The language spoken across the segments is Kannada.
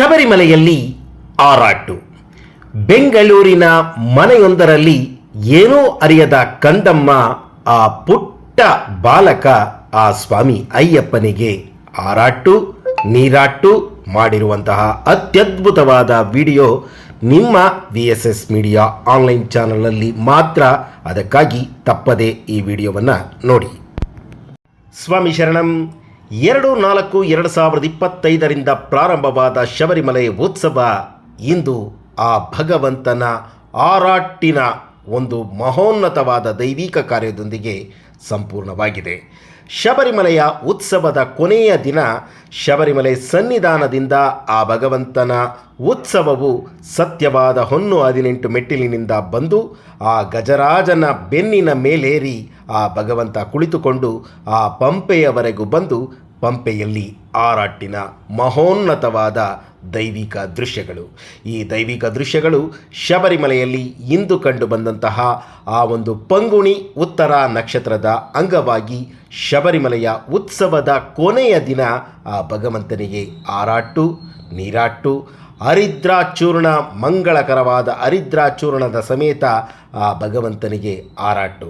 ಶಬರಿಮಲೆಯಲ್ಲಿ ಆರಾಟು. ಬೆಂಗಳೂರಿನ ಮನೆಯೊಂದರಲ್ಲಿ ಏನೂ ಅರಿಯದ ಕಂದಮ್ಮ, ಆ ಪುಟ್ಟ ಬಾಲಕ, ಆ ಸ್ವಾಮಿ ಅಯ್ಯಪ್ಪನಿಗೆ ಆರಾಟು, ನೀರಾಟು ಮಾಡಿರುವಂತಹ ಅತ್ಯದ್ಭುತವಾದ ವಿಡಿಯೋ ನಿಮ್ಮ V S S media online ಚಾನಲ್ನಲ್ಲಿ ಮಾತ್ರ. ಅದಕ್ಕಾಗಿ ತಪ್ಪದೆ ಈ ವಿಡಿಯೋವನ್ನು ನೋಡಿ. ಸ್ವಾಮಿ ಶರಣಂ ಎರಡು ನಾಲ್ಕು ಎರಡು ಸಾವಿರದ ಇಪ್ಪತ್ತೈದರಿಂದ ಪ್ರಾರಂಭವಾದ ಶಬರಿಮಲೆ ಉತ್ಸವ ಇಂದು ಆ ಭಗವಂತನ ಆರಾಟಿನ ಒಂದು ಮಹೋನ್ನತವಾದ ದೈವಿಕ ಕಾರ್ಯದೊಂದಿಗೆ ಸಂಪೂರ್ಣವಾಗಿದೆ. ಶಬರಿಮಲೆಯ ಉತ್ಸವದ ಕೊನೆಯ ದಿನ ಶಬರಿಮಲೆ ಸನ್ನಿಧಾನದಿಂದ ಆ ಭಗವಂತನ ಉತ್ಸವವು ಸತ್ಯವಾದ ಹೊನ್ನು ಹದಿನೆಂಟು ಮೆಟ್ಟಿಲಿನಿಂದ ಬಂದು ಆ ಗಜರಾಜನ ಬೆನ್ನಿನ ಮೇಲೇರಿ ಆ ಭಗವಂತ ಕುಳಿತುಕೊಂಡು ಆ ಪಂಪೆಯವರೆಗೂ ಬಂದು ಪಂಪೆಯಲ್ಲಿ ಆರಾಟಿನ ಮಹೋನ್ನತವಾದ ದೈವಿಕ ದೃಶ್ಯಗಳು. ಈ ದೈವಿಕ ದೃಶ್ಯಗಳು ಶಬರಿಮಲೆಯಲ್ಲಿ ಇಂದು ಕಂಡು ಬಂದಂತಹ ಆ ಒಂದು ಪಂಗುಣಿ ಉತ್ತರ ನಕ್ಷತ್ರದ ಅಂಗವಾಗಿ ಶಬರಿಮಲೆಯ ಉತ್ಸವದ ಕೊನೆಯ ದಿನ ಆ ಭಗವಂತನಿಗೆ ಆರಾಟು ನೀರಾಟ್ಟು ಹರಿದ್ರಾಚೂರ್ಣ ಮಂಗಳಕರವಾದ ಹರಿದ್ರಾಚೂರ್ಣದ ಸಮೇತ ಆ ಭಗವಂತನಿಗೆ ಆರಾಟು.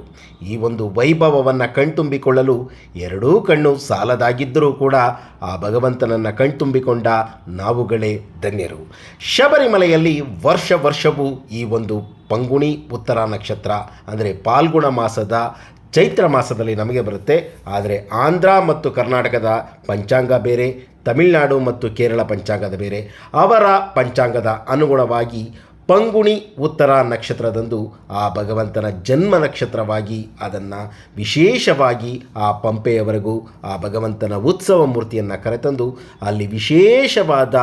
ಈ ಒಂದು ವೈಭವವನ್ನು ಕಣ್ತುಂಬಿಕೊಳ್ಳಲು ಎರಡೂ ಕಣ್ಣು ಸಾಲದಾಗಿದ್ದರೂ ಕೂಡ ಆ ಭಗವಂತನನ್ನು ಕಣ್ತುಂಬಿಕೊಂಡ ನಾವುಗಳೇ ಧನ್ಯರು. ಶಬರಿಮಲೆಯಲ್ಲಿ ವರ್ಷ ವರ್ಷವೂ ಈ ಒಂದು ಪಂಗುಣಿ ಉತ್ತರ ನಕ್ಷತ್ರ, ಅಂದರೆ ಪಾಲ್ಗುಣ ಮಾಸದ ಚೈತ್ರ ಮಾಸದಲ್ಲಿ ನಮಗೆ ಬರುತ್ತೆ. ಆದರೆ ಆಂಧ್ರ ಮತ್ತು ಕರ್ನಾಟಕದ ಪಂಚಾಂಗ ಬೇರೆ, ತಮಿಳುನಾಡು ಮತ್ತು ಕೇರಳ ಪಂಚಾಂಗದ ಬೇರೆ. ಅವರ ಪಂಚಾಂಗದ ಅನುಗುಣವಾಗಿ ಪಂಗುಣಿ ಉತ್ತರ ನಕ್ಷತ್ರದಂದು ಆ ಭಗವಂತನ ಜನ್ಮ ನಕ್ಷತ್ರವಾಗಿ ಅದನ್ನು ವಿಶೇಷವಾಗಿ ಆ ಪಂಪೆಯವರೆಗೂ ಆ ಭಗವಂತನ ಉತ್ಸವ ಮೂರ್ತಿಯನ್ನು ಕರೆತಂದು ಅಲ್ಲಿ ವಿಶೇಷವಾದ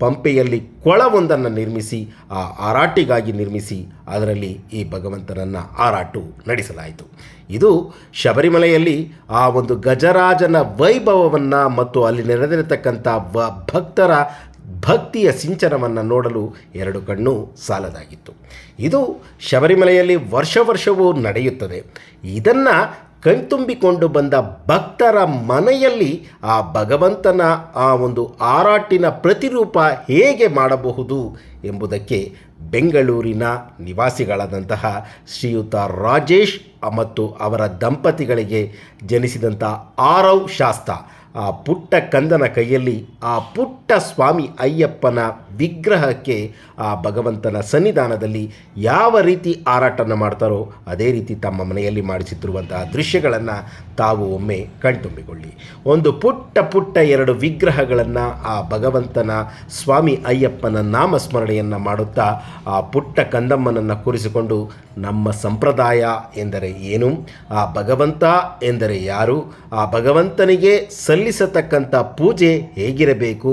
ಪಂಪೆಯಲ್ಲಿ ಕೊಳವೊಂದನ್ನು ನಿರ್ಮಿಸಿ, ಆ ಆರಾಟಿಗಾಗಿ ನಿರ್ಮಿಸಿ ಅದರಲ್ಲಿ ಈ ಭಗವಂತನನ್ನು ಆರಾಟು ನಡೆಸಲಾಯಿತು. ಇದು ಶಬರಿಮಲೆಯಲ್ಲಿ ಆ ಒಂದು ಗಜರಾಜನ ವೈಭವವನ್ನು ಮತ್ತು ಅಲ್ಲಿ ನೆರೆದಿರತಕ್ಕಂಥ ಭಕ್ತರ ಭಕ್ತಿಯ ಸಿಂಚನವನ್ನು ನೋಡಲು ಎರಡು ಕಣ್ಣು ಸಾಲದಾಗಿತ್ತು. ಇದು ಶಬರಿಮಲೆಯಲ್ಲಿ ವರ್ಷ ವರ್ಷವೂ ನಡೆಯುತ್ತದೆ. ಇದನ್ನು ಕಣ್ತುಂಬಿಕೊಂಡು ಬಂದ ಭಕ್ತರ ಮನೆಯಲ್ಲಿ ಆ ಭಗವಂತನ ಆ ಒಂದು ಆರಾಟಿನ ಪ್ರತಿರೂಪ ಹೇಗೆ ಮಾಡಬಹುದು ಎಂಬುದಕ್ಕೆ ಬೆಂಗಳೂರಿನ ನಿವಾಸಿಗಳಾದಂತಹ ಶ್ರೀಯುತ ರಾಜೇಶ್ ಮತ್ತು ಅವರ ದಂಪತಿಗಳಿಗೆ ಜನಿಸಿದಂಥ ಆರವ್ ಶಾಸ್ತ ಆ ಪುಟ್ಟ ಕಂದನ ಕೈಯಲ್ಲಿ ಆ ಪುಟ್ಟ ಸ್ವಾಮಿ ಅಯ್ಯಪ್ಪನ ವಿಗ್ರಹಕ್ಕೆ ಆ ಭಗವಂತನ ಸನ್ನಿಧಾನದಲ್ಲಿ ಯಾವ ರೀತಿ ಆರಾಟನ ಮಾಡ್ತಾರೋ ಅದೇ ರೀತಿ ತಮ್ಮ ಮನೆಯಲ್ಲಿ ಮಾಡಿಸುತ್ತಿರುವಂತಹ ದೃಶ್ಯಗಳನ್ನು ತಾವು ಒಮ್ಮೆ ಕಣ್ತುಂಬಿಕೊಳ್ಳಿ. ಒಂದು ಪುಟ್ಟ ಪುಟ್ಟ ಎರಡು ವಿಗ್ರಹಗಳನ್ನು ಆ ಭಗವಂತನ ಸ್ವಾಮಿ ಅಯ್ಯಪ್ಪನ ನಾಮಸ್ಮರಣೆಯನ್ನು ಮಾಡುತ್ತಾ ಆ ಪುಟ್ಟ ಕಂದಮ್ಮನನ್ನು ಕೂರಿಸಿಕೊಂಡು ನಮ್ಮ ಸಂಪ್ರದಾಯ ಎಂದರೆ ಏನು? ಆ ಭಗವಂತ ಎಂದರೆ ಯಾರು? ಆ ಭಗವಂತನಿಗೆ ಸಲ್ಲಿಸತಕ್ಕಂಥ ಪೂಜೆ ಹೇಗಿರಬೇಕು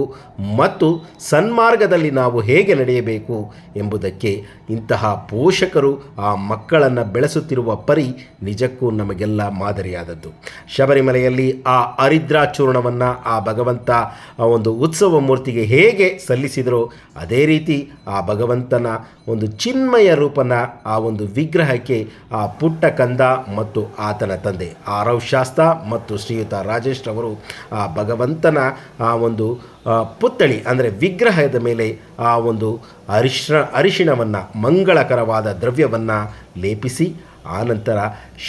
ಮತ್ತು ಸನ್ಮಾರ್ಗದಲ್ಲಿ ನಾವು ಹೇಗೆ ನಡೆಯಬೇಕು ಎಂಬುದಕ್ಕೆ ಇಂತಹ ಪೋಷಕರು ಆ ಮಕ್ಕಳನ್ನು ಬೆಳೆಸುತ್ತಿರುವ ಪರಿ ನಿಜಕ್ಕೂ ನಮಗೆಲ್ಲ ಮಾದರಿಯಾದದ್ದು. ಶಬರಿಮಲೆಯಲ್ಲಿ ಆ ಹರಿದ್ರಾಚೂರ್ಣವನ್ನು ಆ ಭಗವಂತ ಆ ಒಂದು ಉತ್ಸವ ಮೂರ್ತಿಗೆ ಹೇಗೆ ಸಲ್ಲಿಸಿದರೋ ಅದೇ ರೀತಿ ಆ ಭಗವಂತನ ಒಂದು ಚಿನ್ಮಯ ರೂಪನ ಆ ಒಂದು ವಿಗ್ರಹಕ್ಕೆ ಆ ಪುಟ್ಟ ಕಂದ ಮತ್ತು ಆತನ ತಂದೆ ಆರವ್ ಶಾಸ್ತ ಮತ್ತು ಶ್ರೀಯುತ ರಾಜೇಶ್ ರವರು ಆ ಭಗವಂತನ ಆ ಒಂದು ಪುತ್ಥಳಿ ಅಂದರೆ ವಿಗ್ರಹದ ಮೇಲೆ ಆ ಒಂದು ಅರಿಶಿಣ ಅರಿಶಿಣವನ್ನು, ಮಂಗಳಕರವಾದ ದ್ರವ್ಯವನ್ನು ಲೇಪಿಸಿ ಆನಂತರ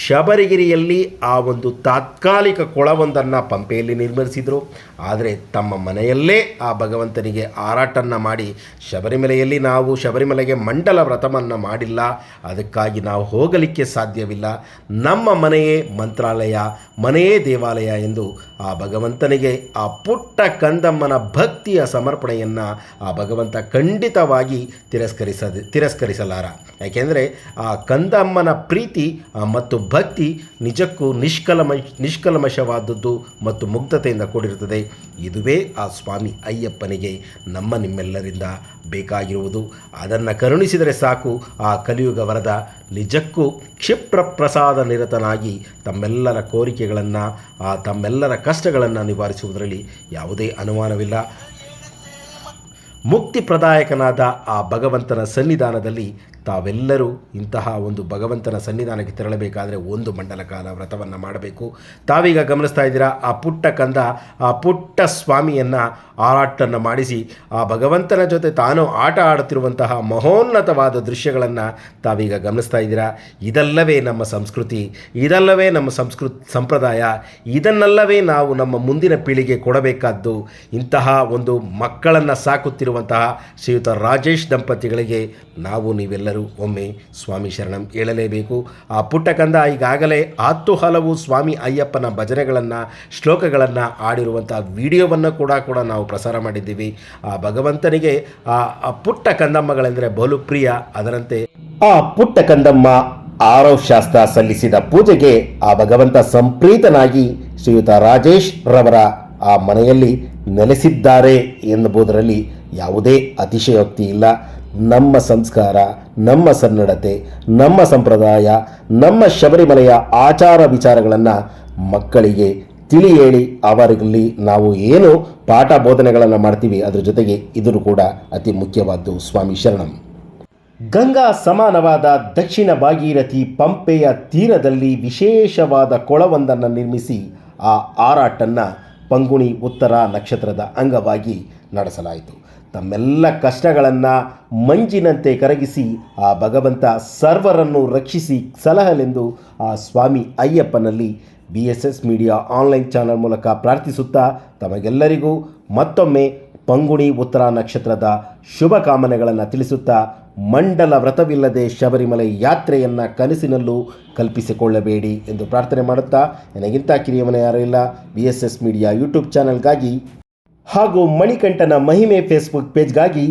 ಶಬರಿಗಿರಿಯಲ್ಲಿ ಆ ಒಂದು ತಾತ್ಕಾಲಿಕ ಕೊಳವೊಂದನ್ನು ಪಂಪೆಯಲ್ಲಿ ನಿರ್ಮಿಸಿದರು. ಆದರೆ ತಮ್ಮ ಮನೆಯಲ್ಲೇ ಆ ಭಗವಂತನಿಗೆ ಆರಾಟನ್ನು ಮಾಡಿ, ಶಬರಿಮಲೆಯಲ್ಲಿ ನಾವು ಶಬರಿಮಲೆಗೆ ಮಂಡಲ ವ್ರತವನ್ನು ಮಾಡಿಲ್ಲ, ಅದಕ್ಕಾಗಿ ನಾವು ಹೋಗಲಿಕ್ಕೆ ಸಾಧ್ಯವಿಲ್ಲ. ನಮ್ಮ ಮನೆಯೇ ಮಂತ್ರಾಲಯ, ಮನೆಯೇ ದೇವಾಲಯ ಎಂದು ಆ ಭಗವಂತನಿಗೆ ಆ ಪುಟ್ಟ ಕಂದಮ್ಮನ ಭಕ್ತಿಯ ಸಮರ್ಪಣೆಯನ್ನು ಆ ಭಗವಂತ ಖಂಡಿತವಾಗಿ ತಿರಸ್ಕರಿಸದೆ, ತಿರಸ್ಕರಿಸಲಾರ. ಯಾಕೆಂದರೆ ಆ ಕಂದಮ್ಮನ ಪ್ರೀತಿ ಮತ್ತು ಭಕ್ತಿ ನಿಜಕ್ಕೂ ನಿಷ್ಕಲಮ ನಿಷ್ಕಲಮಶವಾದದ್ದು ಮತ್ತು ಮುಗ್ಧತೆಯಿಂದ ಕೂಡಿರುತ್ತದೆ. ಇದುವೇ ಆ ಸ್ವಾಮಿ ಅಯ್ಯಪ್ಪನಿಗೆ ನಮ್ಮ ನಿಮ್ಮೆಲ್ಲರಿಂದ ಬೇಕಾಗಿರುವುದು. ಅದನ್ನು ಕರುಣಿಸಿದರೆ ಸಾಕು. ಆ ಕಲಿಯುಗ ವರದ ನಿಜಕ್ಕೂ ಕ್ಷಿಪ್ರ ಪ್ರಸಾದ ನಿರತನಾಗಿ ತಮ್ಮೆಲ್ಲರ ಕೋರಿಕೆಗಳನ್ನು, ಆ, ತಮ್ಮೆಲ್ಲರ ಕಷ್ಟಗಳನ್ನು ನಿವಾರಿಸುವುದರಲ್ಲಿ ಯಾವುದೇ ಅನುಮಾನವಿಲ್ಲ. ಮುಕ್ತಿ ಪ್ರದಾಯಕನಾದ ಆ ಭಗವಂತನ ಸನ್ನಿಧಾನದಲ್ಲಿ ತಾವೆಲ್ಲರೂ ಇಂತಹ ಒಂದು ಭಗವಂತನ ಸನ್ನಿಧಾನಕ್ಕೆ ತೆರಳಬೇಕಾದರೆ ಒಂದು ಮಂಡಲ ಕಾಲ ವ್ರತವನ್ನು ಮಾಡಬೇಕು. ತಾವೀಗ ಗಮನಿಸ್ತಾ ಇದ್ದೀರಾ, ಆ ಪುಟ್ಟ ಕಂದ, ಆ ಪುಟ್ಟ ಸ್ವಾಮಿಯನ್ನು ಆರಾಟನ್ನು ಮಾಡಿಸಿ, ಆ ಭಗವಂತನ ಜೊತೆ ತಾನು ಆಟ ಆಡುತ್ತಿರುವಂತಹ ಮಹೋನ್ನತವಾದ ದೃಶ್ಯಗಳನ್ನು ತಾವೀಗ ಗಮನಿಸ್ತಾ ಇದ್ದೀರಾ. ಇದಲ್ಲವೇ ನಮ್ಮ ಸಂಸ್ಕೃತಿ, ಇದಲ್ಲವೇ ನಮ್ಮ ಸಂಸ್ಕೃತಿ ಸಂಪ್ರದಾಯ, ಇದನ್ನಲ್ಲವೇ ನಾವು ನಮ್ಮ ಮುಂದಿನ ಪೀಳಿಗೆ ಕೊಡಬೇಕಾದ್ದು ಇಂತಹ ಒಂದು ಮಕ್ಕಳನ್ನು ಸಾಕುತ್ತಿರುವಂತಹ ಶ್ರೀಯುತ ರಾಜೇಶ್ ದಂಪತಿಗಳಿಗೆ ನಾವು ನೀವೆಲ್ಲರೂ ಒಮ್ಮೆ ಸ್ವಾಮಿ ಶರಣಂ ಹೇಳಲೇಬೇಕು ಆ ಪುಟ್ಟ ಕಂದ ಈಗಾಗಲೇ ಹತ್ತು ಹಲವು ಸ್ವಾಮಿ ಅಯ್ಯಪ್ಪನ ಭಜನೆಗಳನ್ನು, ಶ್ಲೋಕಗಳನ್ನು ಆಡಿರುವಂಥ ವಿಡಿಯೋವನ್ನು ಕೂಡ ಕೂಡ ನಾವು ಪ್ರಸಾರ ಮಾಡಿದ್ದೀವಿ. ಆ ಭಗವಂತನಿಗೆ ಆ ಪುಟ್ಟ ಕಂದಮ್ಮಗಳೆಂದರೆ ಬಲು ಪ್ರಿಯ. ಅದರಂತೆ ಆ ಪುಟ್ಟ ಕಂದಮ್ಮ ಆರವ್ ಶಾಸ್ತ್ರ ಸಲ್ಲಿಸಿದ ಪೂಜೆಗೆ ಆ ಭಗವಂತ ಸಂಪ್ರೀತನಾಗಿ ಶ್ರೀಯುತ ರಾಜೇಶ್ ರವರ ಆ ಮನೆಯಲ್ಲಿ ನೆಲೆಸಿದ್ದಾರೆ ಎನ್ನುವುದರಲ್ಲಿ ಯಾವುದೇ ಅತಿಶಯೋಕ್ತಿ ಇಲ್ಲ. ನಮ್ಮ ಸಂಸ್ಕಾರ, ನಮ್ಮ ಸನ್ನಡತೆ, ನಮ್ಮ ಸಂಪ್ರದಾಯ, ನಮ್ಮ ಶಬರಿಮಲೆಯ ಆಚಾರ ವಿಚಾರಗಳನ್ನು ಮಕ್ಕಳಿಗೆ ತಿಳಿ ಹೇಳಿ ಅವರಲ್ಲಿ ನಾವು ಏನು ಪಾಠ ಬೋಧನೆಗಳನ್ನು ಮಾಡ್ತೀವಿ ಅದರ ಜೊತೆಗೆ ಇದರೂ ಕೂಡ ಅತಿ ಮುಖ್ಯವಾದ್ದು ಸ್ವಾಮಿ ಶರಣಂ. ಗಂಗಾ ಸಮಾನವಾದ ದಕ್ಷಿಣ ಭಾಗೀರಥಿ ಪಂಪೆಯ ತೀರದಲ್ಲಿ ವಿಶೇಷವಾದ ಕೊಳವೊಂದನ್ನು ನಿರ್ಮಿಸಿ ಆ ಆರಾಟನ್ನು ಪಂಗುಣಿ ಉತ್ತರ ನಕ್ಷತ್ರದ ಅಂಗವಾಗಿ ನಡೆಸಲಾಯಿತು. ತಮ್ಮೆಲ್ಲ ಕಷ್ಟಗಳನ್ನು ಮಂಜಿನಂತೆ ಕರಗಿಸಿ ಆ ಭಗವಂತ ಸರ್ವರನ್ನು ರಕ್ಷಿಸಿ ಸಲಹಲೆಂದು ಆ ಸ್ವಾಮಿ ಅಯ್ಯಪ್ಪನಲ್ಲಿ B S S media online channel ಮೂಲಕ ಪ್ರಾರ್ಥಿಸುತ್ತಾ ತಮಗೆಲ್ಲರಿಗೂ ಮತ್ತೊಮ್ಮೆ ಪಂಗುಣಿ ಉತ್ತರ ನಕ್ಷತ್ರದ ಶುಭಕಾಮನೆಗಳನ್ನು ತಿಳಿಸುತ್ತಾ ಮಂಡಲ ವ್ರತವಿಲ್ಲದೆ ಶಬರಿಮಲೆ ಯಾತ್ರೆಯನ್ನು ಕನಸಿನಲ್ಲೂ ಕಲ್ಪಿಸಿಕೊಳ್ಳಬೇಡಿ ಎಂದು ಪ್ರಾರ್ಥನೆ ಮಾಡುತ್ತಾ. ನನಗಿಂತ ಕಿರಿಯವನ ಯಾರೂ ಇಲ್ಲ. B S S media YouTube ಚಾನಲ್ಗಾಗಿ ಹಾಗೂ ಮಣಿಕಂಠನ ಮಹಿಮೆ ಫೇಸ್ಬುಕ್ ಪೇಜ್ಗಾಗಿ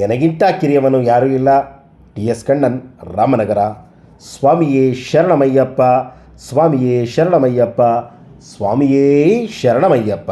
ನನಗಿಂತ ಕಿರಿಯವನು ಯಾರೂ ಇಲ್ಲ. T S Kannan, Ramanagara. ಸ್ವಾಮಿಯೇ ಶರಣಮಯ್ಯಪ್ಪ ಸ್ವಾಮಿಯೇ ಶರಣಮಯ್ಯಪ್ಪ ಸ್ವಾಮಿಯೇ ಶರಣಮಯ್ಯಪ್ಪ.